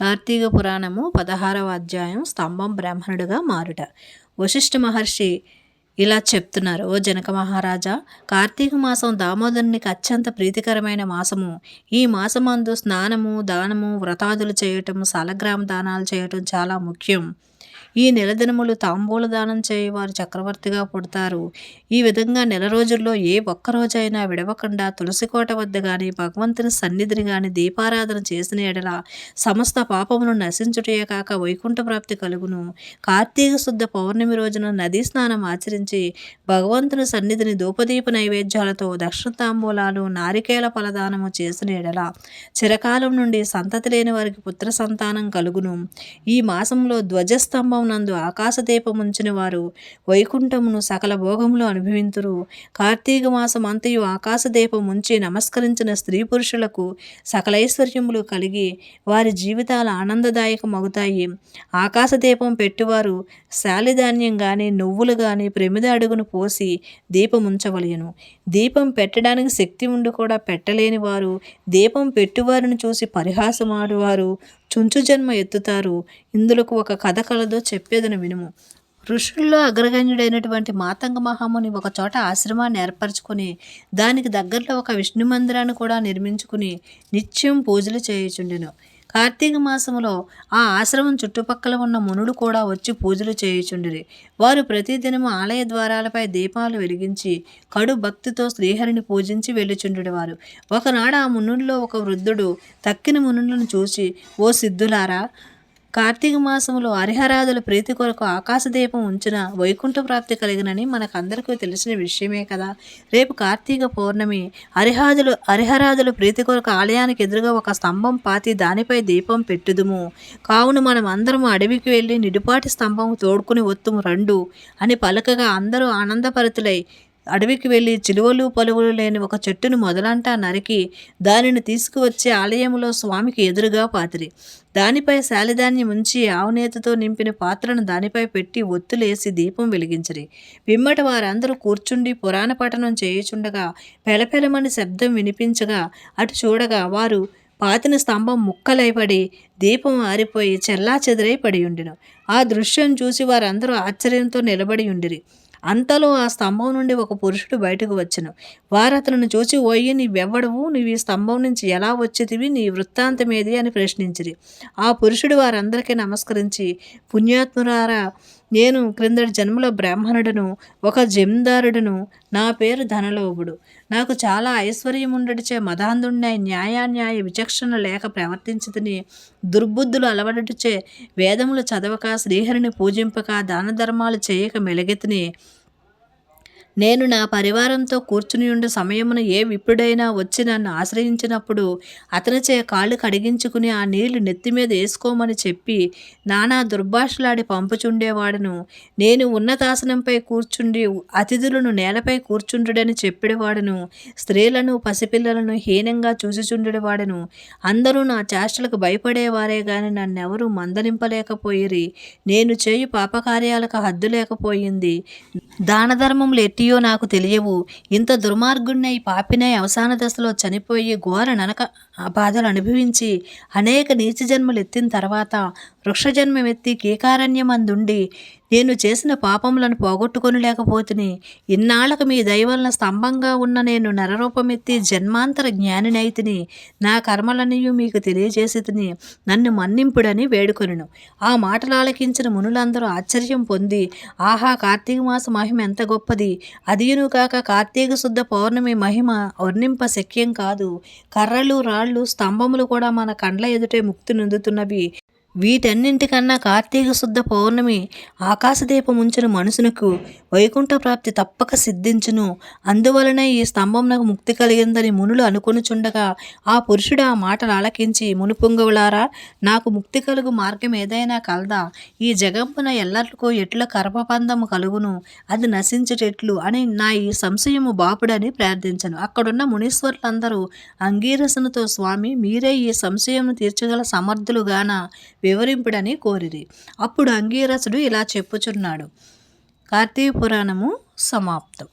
కార్తీక పురాణము పదహారవ అధ్యాయం స్తంభం బ్రాహ్మణుడుగా మారుట. వశిష్ఠ మహర్షి ఇలా చెప్తున్నారు ఓ జనక మహారాజా కార్తీక మాసం దామోదరునికి అత్యంత ప్రీతికరమైన మాసము. ఈ మాసమందు స్నానము దానము వ్రతాదులు చేయటం సాలగ్రామ దానాలు చేయటం చాలా ముఖ్యం. ఈ నెల దినములు తాంబూల దానం చేయవారు చక్రవర్తిగా పుడతారు. ఈ విధంగా నెల రోజుల్లో ఏ ఒక్కరోజైనా విడవకుండా తులసికోట వద్ద గాని భగవంతుని సన్నిధిని గాని దీపారాధన చేసిన ఎడల సమస్త పాపమును నశించుటే కాక వైకుంఠ ప్రాప్తి కలుగును. కార్తీక శుద్ధ పౌర్ణమి రోజున నదీ స్నానం ఆచరించి భగవంతుని సన్నిధిని ధూపదీప నైవేద్యాలతో దక్షిణ తాంబూలాలు నారికేల ఫలదానము చేసిన ఎడల చిరకాలం నుండి సంతతి లేని వారికి పుత్ర సంతానం కలుగును. ఈ మాసంలో ధ్వజస్తంభం నందు ఆకాశదీపముంచిన వారు వైకుంఠమును సకల భోగములు అనుభవింతురు. కార్తీక మాసం అంతయు ఆకాశదీపం నమస్కరించిన స్త్రీ పురుషులకు సకలైశ్వర్యములు కలిగి వారి జీవితాలు ఆనందదాయకమవుతాయి ఆకాశదీపం పెట్టువారు శాలిధాన్యం కానీ నువ్వులు కానీ ప్రమిద అడుగును పోసి దీపముంచవలయను దీపం పెట్టడానికి శక్తి ఉండి కూడా పెట్టలేని వారు దీపం పెట్టువారిని చూసి పరిహాసమాడువారు. చుంచు జన్మ ఎత్తుతారు. ఇందులకు ఒక కథ కలదో చెప్పేదని వినుము. ఋషుల్లో అగ్రగణ్యుడైనటువంటి మాతంగ మహాముని ఒక చోట ఆశ్రమాన్ని ఏర్పరచుకుని దానికి దగ్గరలో ఒక విష్ణు మందిరాన్ని కూడా నిర్మించుకుని నిత్యం పూజలు చేయుచుండెను. కార్తీక మాసములో ఆ ఆశ్రమం చుట్టుపక్కల ఉన్న మునులు కూడా వచ్చి పూజలు చేయుచుండిరి. వారు ప్రతిదినము ఆలయ ద్వారాలపై దీపాలు వెలిగించి కడు భక్తితో శ్రీహరిని పూజించి వెళ్ళుచుండెవారు. ఒకనాడు ఆ మునుల్లో ఒక వృద్ధుడు తక్కిన మునులను చూసి ఓ సిద్ధులారా కార్తీక మాసంలో హరిహరాదుల ప్రీతి కొరకు ఆకాశదీపం ఉంచిన వైకుంఠ ప్రాప్తి కలిగినని మనకందరికీ తెలిసిన విషయమే కదా. రేపు కార్తీక పౌర్ణమి హరిహాదులు హరిహరాదుల ప్రీతి కొరకు ఆలయానికి ఎదురుగా ఒక స్తంభం పాతి దానిపై దీపం పెట్టుదుము. కావున మనం అందరం అడవికి వెళ్ళి నిడుపాటి స్తంభం తోడుకుని వత్తుము రెండు అని పలకగా అందరూ ఆనందపరితులై అడవికి వెళ్ళి చిలువలు పలువులు లేని ఒక చెట్టును మొదలంటా నరికి దానిని తీసుకువచ్చే ఆలయంలో స్వామికి ఎదురుగా పాతిరి. దానిపై శాలిధాన్యం ఉంచి ఆవునేతతో నింపిన పాత్రను దానిపై పెట్టి ఒత్తులేసి దీపం వెలిగించరి. పిమ్మట వారందరూ కూర్చుండి పురాణ పఠనం చేయుచుండగా పెలపెలమని శబ్దం వినిపించగా అటు చూడగా వారు పాతిన స్తంభం ముక్కలైపడి దీపం ఆరిపోయి చెల్లా చెదిరై పడి ఉండిను. ఆ దృశ్యం చూసి వారందరూ ఆశ్చర్యంతో నిలబడి ఉండిరి. అంతలో ఆ స్తంభం నుండి ఒక పురుషుడు బయటకు వచ్చను. వారు అతను చూసి ఓయ్యి నీవెవ్వడవు? నీవు ఈ స్తంభం నుంచి ఎలా వచ్చేదివి? నీ వృత్తాంతమేది అని ప్రశ్నించిరి. ఆ పురుషుడు వారందరికీ నమస్కరించి పుణ్యాత్మురారా నేను క్రిందటి జన్మలో బ్రాహ్మణుడను ఒక జమీందారుడును నా పేరు ధనలోభుడు. నాకు చాలా ఐశ్వర్యం ఉండడిచే మదాంధుడినై న్యాయాన్యాయ విచక్షణ లేక ప్రవర్తించదని దుర్బుద్ధులు అలవడటిచే వేదములు చదవక శ్రీహరిని పూజింపక దాన ధర్మాలు చేయక మెలగెత్తిని నేను నా పరివారంతో కూర్చుని ఉండే సమయమున ఏ విప్పుడైనా వచ్చి నన్ను ఆశ్రయించినప్పుడు అతనిచే కాళ్ళు కడిగించుకుని ఆ నీళ్ళు నెత్తి మీద వేసుకోమని చెప్పి నానా దుర్భాషలాడి పంపుచుండేవాడను. నేను ఉన్నతాసనంపై కూర్చుండి అతిథులను నేలపై కూర్చుండుడని చెప్పేవాడను. స్త్రీలను పసిపిల్లలను హీనంగా చూసిచుండేవాడను. అందరూ నా చేష్టలకు భయపడేవారే గాని నన్నెవరూ మందలింపలేకపోయిరి. నేను చేయు పాపకార్యాలకు హద్దు లేకపోయింది. దాన ధర్మములు ఎట్టి ఏమిటియో నాకు తెలియవు. ఇంత దుర్మార్గుణ్ణై పాపినై అవసాన దశలో చనిపోయి ఘోర ననక బాధలు అనుభవించి అనేక నీచ జన్మలు ఎత్తిన తర్వాత వృక్షజన్మమెత్తి కీకారణ్యమందుండి నేను చేసిన పాపములను పోగొట్టుకొని లేకపోతుని ఇన్నాళ్ళకు మీ దయవలన స్తంభంగా ఉన్న నేను నరరూపమెత్తి జన్మాంతర జ్ఞానినైతిని నా కర్మలనియు మీకు తెలియజేసి నన్ను మన్నింపుడని వేడుకొనిను. ఆ మాటలు ఆలకించిన మునులందరూ ఆశ్చర్యం పొంది ఆహా కార్తీక మాస మహిమ ఎంత గొప్పది. అదియును కాక కార్తీక శుద్ధ పౌర్ణమి మహిమ వర్ణింప శక్యం కాదు. కర్రలు రాళ్ళు స్తంభములు కూడా మన కండ్ల ఎదుటే ముక్తి నొందుతున్నవి. వీటన్నింటికన్నా కార్తీక శుద్ధ పౌర్ణమి ఆకాశదీపం ఉంచిన మనుషునకు వైకుంఠ ప్రాప్తి తప్పక సిద్ధించును. అందువలన ఈ స్తంభం నాకు ముక్తి కలిగిందని మునులు అనుకొనుచుండగా ఆ పురుషుడు ఆ మాటలు ఆలకించి మునుపొంగవులారా నాకు ముక్తి కలుగు మార్గం ఏదైనా కలదా. ఈ జగంపున ఎల్లర్లకు ఎట్ల కర్మపందము కలుగును? అది నశించేటట్లు అని నా ఈ సంశయము బాపుడని ప్రార్థించను. అక్కడున్న మునీశ్వరులందరూ అంగీరసనతో స్వామి మీరే ఈ సంశయము తీర్చగల సమర్థులుగాన? వివరింపుడని కోరిరి. అప్పుడు అంగీరసుడు ఇలా చెప్పుచున్నాడు. కార్తీయ పురాణము సమాప్తం.